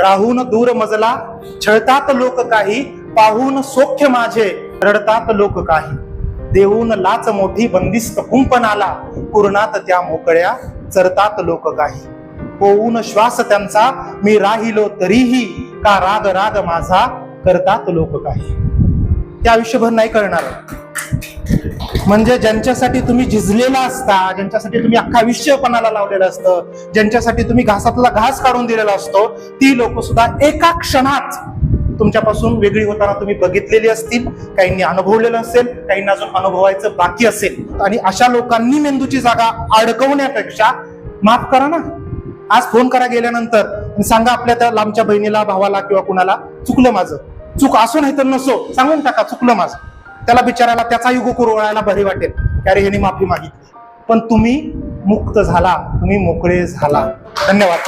राहून दूर मजला छळतात लोक काही पाहून सोख्य माझे रडतात लोक काही. देऊन लाच मोठी बंदिस्त कुंपणाला पूर्णात त्या मोकळ्या चरतात लोक काही. होऊन श्वास त्यांचा मी राहिलो तरीही का राग राग माझा करतात लोक काही. त्या आयुष्यभर नाही करणार. म्हणजे ज्यांच्यासाठी तुम्ही झिजलेला असता ज्यांच्यासाठी तुम्ही अख्खा विश्वपणाला लावलेलं असतं ज्यांच्यासाठी तुम्ही घासातला घास काढून दिलेला असतो ती लोक सुद्धा एका क्षणात तुमच्यापासून वेगळी होताना तुम्ही बघितलेली असतील काहींनी अनुभवलेलं असेल काहींना अजून अनुभवायचं बाकी असेल. आणि अशा लोकांनी मेंदूची जागा अडकवण्यापेक्षा माफ करा ना. आज फोन करा गेल्यानंतर सांगा आपल्या त्या लांबच्या बहिणीला भावाला किंवा कुणाला चुकलं माझं. चूक असो नाही तर नसो सांगून टाका चुकलं माझं. त्याला बिचारायला त्याचा युग कुरवळायला भरी वाटेल. अरे ह्यानी माफी मागितली. पण तुम्ही मुक्त झाला. तुम्ही मोकळे झाला. धन्यवाद.